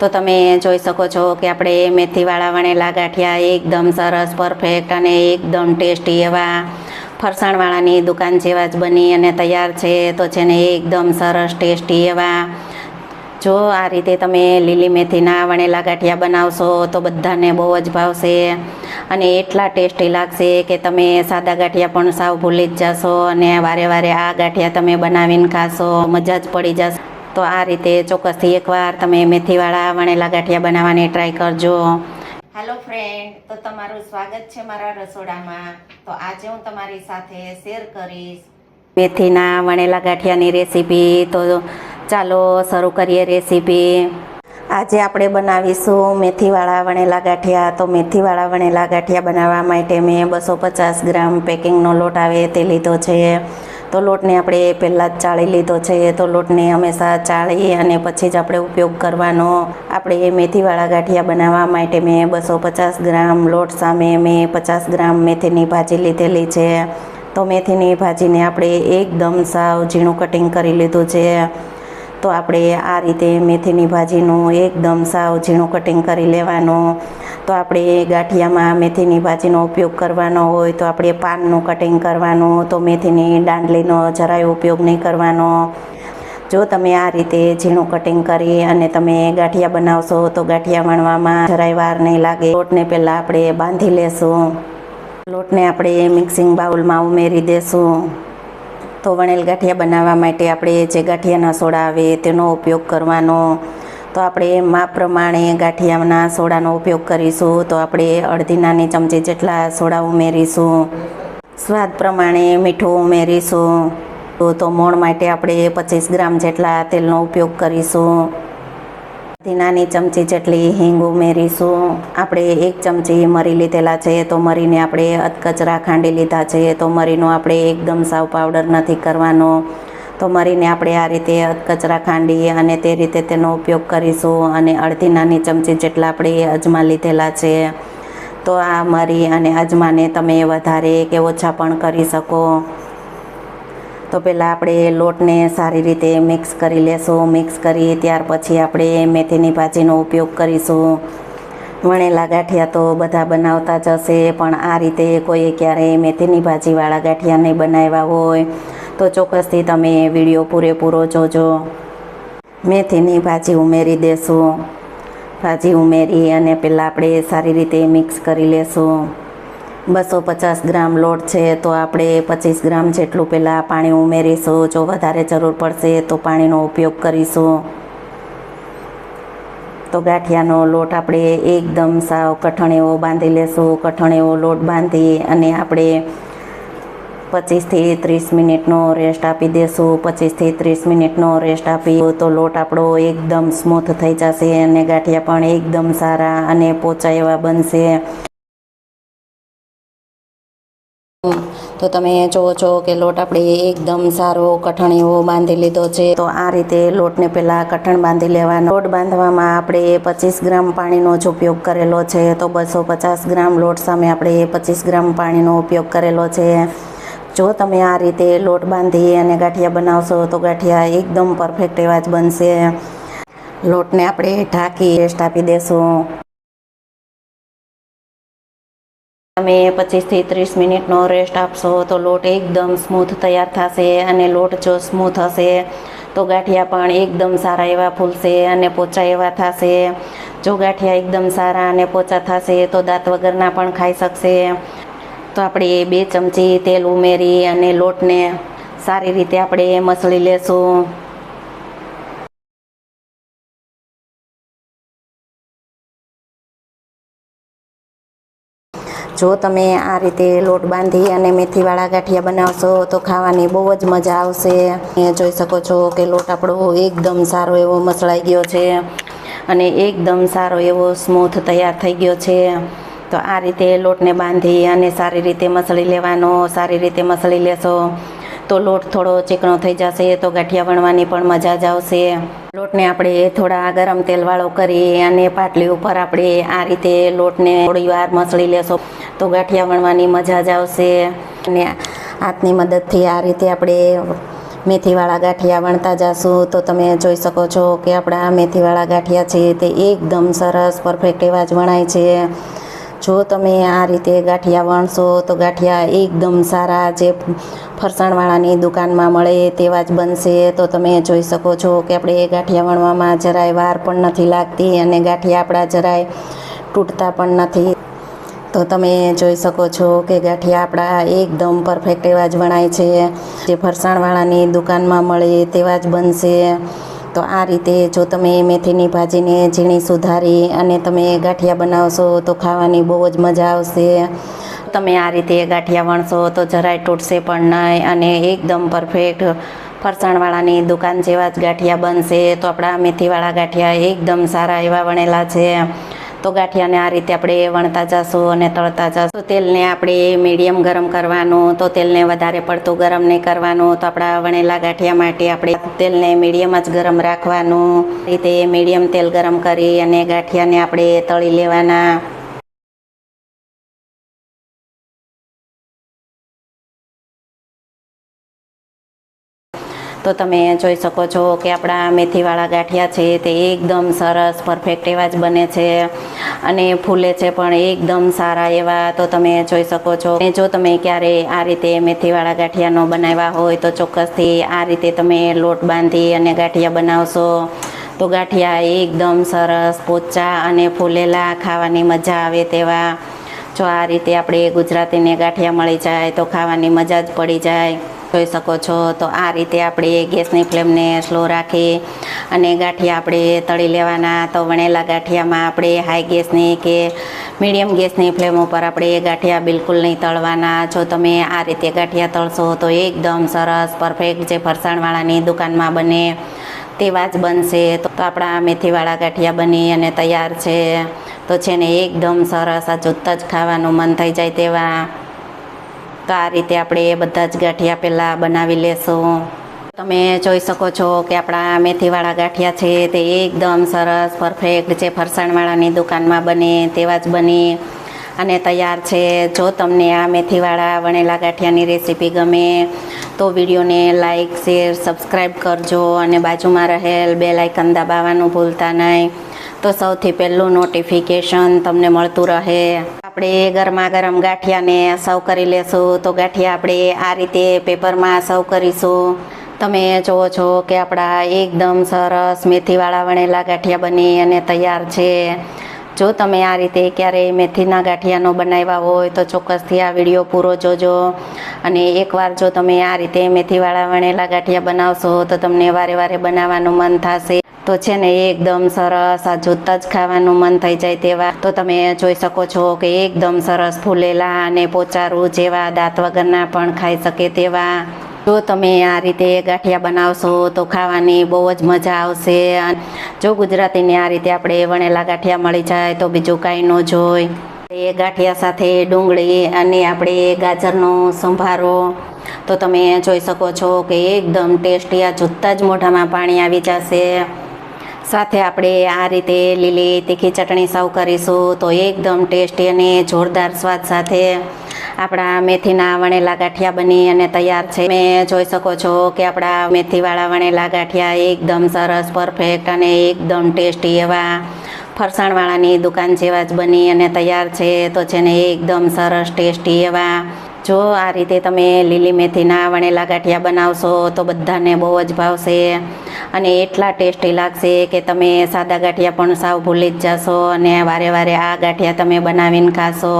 તો તમે જોઈ શકો છો કે આપણે મેથીવાળા વણેલા ગાંઠિયા એકદમ સરસ પરફેક્ટ અને એકદમ ટેસ્ટી એવા ફરસાણવાળાની દુકાન જેવા જ બની અને તૈયાર છે. તો છે ને એકદમ સરસ, ટેસ્ટી એવા જો આ રીતે તમે લીલી મેથીના વણેલા ગાંઠિયા બનાવશો તો બધાને બહુ જ ભાવશે અને એટલા ટેસ્ટી લાગશે કે તમે સાદા ગાંઠિયા પણ સાવ ભૂલી જ જશો અને વારે વારે આ ગાંઠિયા તમે બનાવીને ખાશો, મજા જ પડી જશે. તો આ રીતે ચોક્કસથી એકવાર તમે મેથીવાળા વણેલા ગાંઠિયા બનાવવાની ટ્રાય કરજો. હેલો ફ્રેન્ડ તો તમારું સ્વાગત છે મારા રસોડામાં. તો આજે હું તમારી સાથે શેર કરીશ. મેથીના વણેલા ગાંઠિયાની રેસીપી. તો ચાલો શરૂ કરીએ રેસીપી. આજે આપણે બનાવીશું મેથીવાળા વણેલા ગાંઠિયા. તો મેથીવાળા વણેલા ગાંઠિયા બનાવવા માટે મેં બસો પચાસ ગ્રામ પેકિંગનો લોટ આવે તે લીધો છે. તો લોટને આપણે પહેલાં જ ચાળી લીધો છે. તો લોટને હંમેશા ચાળી અને પછી જ આપણે ઉપયોગ કરવાનો. આપણે મેથીવાળા ગાંઠિયા બનાવવા માટે મેં બસો પચાસ ગ્રામ લોટ સામે મેં પચાસ ગ્રામ મેથીની ભાજી લીધેલી છે. તો મેથીની ભાજીને આપણે એકદમ સાવ ઝીણું કટિંગ કરી લીધું છે. તો આપણે આ રીતે મેથીની ભાજીનું એકદમ સાવ ઝીણું કટિંગ કરી લેવાનું. તો આપણે ગાંઠિયામાં મેથીની ભાજીનો ઉપયોગ કરવાનો હોય, તો આપણે પાનનું કટિંગ કરવાનું, તો મેથીની દાંડલીનો જરાય ઉપયોગ નહીં કરવાનો. જો તમે આ રીતે ઝીણું કટિંગ કરી અને તમે ગાંઠિયા બનાવશો, તો ગાંઠિયા વણવામાં જરાય વાર નહીં લાગે. લોટને પહેલાં આપણે બાંધી લેશું. લોટને આપણે મિક્સિંગ બાઉલમાં ઉમેરી દેશું. તો વણેલ ગાંઠિયા બનાવવા માટે આપણે જે ગાંઠિયાના સોડા આવે તેનો ઉપયોગ કરવાનો. તો આપણે માપ પ્રમાણે ગાંઠિયાના સોડાનો ઉપયોગ કરીશું. તો આપણે અડધી નાની ચમચી જેટલા સોડા ઉમેરીશું. સ્વાદ પ્રમાણે મીઠું ઉમેરીશું. તો તો મોણ માટે આપણે પચીસ ગ્રામ જેટલા તેલનો ઉપયોગ કરીશું. અડધી નાની ચમચી જેટલી હિંગ ઉમેરીશું. આપણે એક ચમચી મરી લીધેલા છે, તો મરીને આપણે અધકચરા ખાંડી લીધા છે, તો મરીનો આપણે એકદમ સાવ પાવડર નથી કરવાનો. તો મરીને આપણે આ રીતે કચરા ખાંડી અને તે રીતે તેનો ઉપયોગ કરીશું અને અડધી નાની ચમચી જેટલા આપણે અજમા લીધેલા છે. તો આ મરી અને અજમાને તમે વધારે કે ઓછા પણ કરી શકો. તો પહેલાં આપણે લોટને સારી રીતે મિક્સ કરી લેશું. મિક્સ કરી ત્યાર પછી આપણે મેથીની ભાજીનો ઉપયોગ કરીશું. વણેલા ગાંઠિયા તો બધા બનાવતા જ હશે, પણ આ રીતે કોઈએ ક્યારેય મેથીની ભાજીવાળા ગાંઠિયા નહીં બનાવ્યા હોય. તો ચોક્કસથી તમે વીડિયો પૂરેપૂરો જોજો. મેથીની ભાજી ઉમેરી દેશું. ભાજી ઉમેરી અને પહેલાં આપણે સારી રીતે મિક્સ કરી લેશું. બસો પચાસ ગ્રામ લોટ છે તો આપણે પચીસ ગ્રામ જેટલું પહેલાં પાણી ઉમેરીશું. જો વધારે જરૂર પડશે તો પાણીનો ઉપયોગ કરીશું. તો ગાંઠિયાનો લોટ આપણે એકદમ સાવ કઠણ એવો બાંધી લેશું. કઠણ એવો લોટ બાંધી અને આપણે પચીસથી ત્રીસ મિનિટનો રેસ્ટ આપી દેશું. પચીસથી ત્રીસ મિનિટનો રેસ્ટ આપી તો લોટ આપણો એકદમ સ્મૂથ થઈ જશે અને ગાંઠિયા પણ એકદમ સારા અને પોચા એવા બનશે. તો તમે જુઓ છો કે લોટ આપણે એકદમ સારો કઠણ એવો બાંધી લીધો છે. તો આ રીતે લોટને પહેલાં કઠણ બાંધી લેવાનો. લોટ બાંધવામાં આપણે પચીસ ગ્રામ પાણીનો જ ઉપયોગ કરેલો છે. તો બસો પચાસ ગ્રામ લોટ સામે આપણે પચીસ ગ્રામ પાણીનો ઉપયોગ કરેલો છે. જો તમે આ રીતે લોટ બાંધી અને ગાંઠિયા બનાવશો તો ગાંઠિયા એકદમ પરફેક્ટ એવા જ બનશે. લોટને આપણે ઢાંકી રેસ્ટ આપી દેશું. તમે પચીસથી ત્રીસ મિનિટનો રેસ્ટ આપશો તો લોટ એકદમ સ્મૂથ તૈયાર થશે અને લોટ જો સ્મૂથ હશે તો ગાંઠિયા પણ એકદમ સારા એવા ફૂલશે અને પોચા એવા થશે. જો ગાંઠિયા એકદમ સારા અને પોચા થશે તો દાંત વગરના પણ ખાઈ શકશે. તો આપણે બે ચમચી તેલ ઉમેરી અને લોટને સારી રીતે આપણે મસળી લેશું. જો તમે આ રીતે લોટ બાંધી અને મેથીવાળા ગાંઠિયા બનાવશો તો ખાવાની બહુ જ મજા આવશે. જોઈ શકો છો કે લોટ આપણો એકદમ સારો એવો મસળાઈ ગયો છે અને એકદમ સારો એવો સ્મૂથ તૈયાર થઈ ગયો છે. તો આ રીતે લોટને બાંધી અને સારી રીતે મસળી લેવાનો, સારી રીતે મસળી લેશો તો લોટ થોડો ચીકણો થઈ જશે તો ગાંઠિયા વણવાની પણ મજા જ આવશે. લોટને આપણે થોડા ગરમ તેલવાળો કરી અને પાટલી ઉપર આપણે આ રીતે લોટને થોડી વાર મસળી લેશો તો ગાંઠિયા વણવાની મજા જ આવશે. અને હાથની મદદથી આ રીતે આપણે મેથીવાળા ગાંઠિયા વણતા જશું તો તમે જોઈ શકો છો કે આપણા મેથીવાળા ગાંઠિયા છે તે એકદમ સરસ, પરફેક્ટ એવા જ વણાય છે. જો તમે આ રીતે ગાંઠિયા વણશો, તો ગાંઠિયા એકદમ સારા જે ફરસાણવાળાની દુકાનમાં મળે તેવા જ બનશે. તો તમે જોઈ શકો છો કે આપણે ગાંઠિયા વણવામાં જરાય વાર પણ નથી લાગતી અને ગાંઠિયા આપણા જરાય તૂટતા પણ નથી. તો તમે જોઈ શકો છો કે ગાંઠિયા આપણા એકદમ પરફેક્ટ એવા જ વણાય છે. જે ફરસાણવાળાની દુકાનમાં મળે તેવા જ બનશે. તો આ રીતે જો તમે મેથીની ભાજીને ઝીણી સુધારી અને તમે ગાંઠિયા બનાવશો તો ખાવાની બહુ જ મજા આવશે. તમે આ રીતે ગાંઠિયા વણશો તો જરાય તૂટશે પણ નહીં અને એકદમ પરફેક્ટ ફરસાણવાળાની દુકાન જેવા જ ગાંઠિયા બનશે. તો આપણા મેથીવાળા ગાંઠિયા એકદમ સારા એવા વણેલા છે. તો ગાંઠિયાને આ રીતે આપણે વણતા જશું અને તળતા જશું. તેલને આપણે મીડિયમ ગરમ કરવાનું, તો તેલને વધારે પડતું ગરમ નહીં કરવાનું. તો આપણા વણેલા ગાંઠિયા માટે આપણે તેલને મીડિયમ જ ગરમ રાખવાનું. રીતે મીડિયમ તેલ ગરમ કરી અને ગાંઠિયાને આપણે તળી લેવાના. તો તમે જોઈ શકો છો કે આપણા મેથીવાળા ગાંઠિયા છે તે એકદમ સરસ પરફેક્ટ એવા જ બને છે અને ફૂલે છે પણ એકદમ સારા એવા. તો તમે જોઈ શકો છો અને જો તમે ક્યારે આ રીતે મેથીવાળા ગાંઠિયાનો બનાવ્યા હોય તો ચોક્કસથી આ રીતે તમે લોટ બાંધી અને ગાંઠિયા બનાવશો. તો ગાંઠિયા એકદમ સરસ, પોચા અને ફૂલેલા, ખાવાની મજા આવે તેવા. જો આ રીતે આપણે ગુજરાતીને ગાંઠિયા મળી જાય તો ખાવાની મજા જ પડી જાય. જોઈ શકો છો. તો આ રીતે આપણે ગેસની ફ્લેમને સ્લો રાખી અને ગાંઠિયા આપણે તળી લેવાના. તો વણેલા ગાંઠિયામાં આપણે હાઈ ગેસની કે મીડિયમ ગેસની ફ્લેમ ઉપર આપણે ગાંઠિયા બિલકુલ નહીં તળવાના. જો તમે આ રીતે ગાંઠિયા તળશો તો એકદમ સરસ, પરફેક્ટ જે ફરસાણવાળાની દુકાનમાં બને તેવા જ બનશે. તો આપણા મેથીવાળા ગાંઠિયા બની અને તૈયાર છે. તો છે ને એકદમ સરસ, આ જોતાં જ ખાવાનું મન થઈ જાય તેવા તો આ રીતે આપણે બધા જ ગાંઠિયા પહેલાં બનાવી લેશું. તમે જોઈ શકો છો કે આપણા મેથીવાળા ગાંઠિયા છે તે એકદમ સરસ પરફેક્ટ જે ફરસાણવાળાની દુકાનમાં બને તેવા જ બની. અને તૈયાર છે. જો તમને આ મેથીવાળા વણેલા ગાંઠિયાની રેસીપી ગમે તો વિડીયોને લાઇક શેર સબસ્ક્રાઈબ કરજો અને બાજુમાં રહેલ બે લાઇકન દબાવવાનું ભૂલતા નહીં. તો સૌથી પહેલું નોટિફિકેશન તમને મળતું રહે. આપણે ગરમા ગરમ ગાંઠિયાને સર્વ કરી લેશું. તો ગાંઠિયા આપણે આ રીતે પેપરમાં સર્વ કરીશું. તમે જુઓ છો કે આપણા એકદમ સરસ મેથીવાળા વણેલા ગાંઠિયા બની અને તૈયાર છે. જો તમે આ રીતે ક્યારેય મેથીના ગાંઠિયાનો બનાવ્યા હોય તો ચોક્કસથી આ વીડિયો પૂરો જોજો. અને એકવાર જો તમે આ રીતે મેથીવાળા વણેલા ગાંઠિયા બનાવશો તો તમને વારે વારે બનાવવાનું મન થશે. તો છે ને એકદમ સરસ, આ જૂતા જ ખાવાનું મન થઈ જાય તેવા. તો તમે જોઈ શકો છો કે એકદમ સરસ ફૂલેલા અને પોચારું જેવા દાંત વગરના પણ ખાઈ શકે તેવા. જો તમે આ રીતે ગાંઠિયા બનાવશો તો ખાવાની બહુ જ મજા આવશે. જો ગુજરાતીને આ રીતે આપણે વણેલા ગાંઠિયા મળી જાય તો બીજું કાંઈ ન જોઈ. એ ગાંઠિયા સાથે ડુંગળી અને આપણે ગાજરનો સંભારો. તો તમે જોઈ શકો છો કે એકદમ ટેસ્ટી, આ જોતાં જ મોઢામાં પાણી આવી જશે. સાથે આપણે આ રીતે લીલી તીખી ચટણી સર્વ કરીશું તો એકદમ ટેસ્ટી અને જોરદાર સ્વાદ સાથે આપણા મેથીના વણેલા ગાંઠિયા બની અને તૈયાર છે. તમે જોઈ શકો છો કે આપણા મેથીવાળા વણેલા ગાંઠિયા એકદમ સરસ પરફેક્ટ અને એકદમ ટેસ્ટી એવા ફરસાણવાળાની દુકાન જેવા જ બની અને તૈયાર છે. તો છે ને એકદમ સરસ ટેસ્ટી એવા જો આ રીતે તમે લીલી મેથીના વણેલા ગાંઠિયા બનાવશો તો બધાને બહુ જ ભાવશે. અને એટલા ટેસ્ટી લાગશે કે તમે સાદા ગાંઠિયા પણ સાવ ભૂલી જ જશો અને વારે વારે આ ગાંઠિયા તમે બનાવીને ખાશો.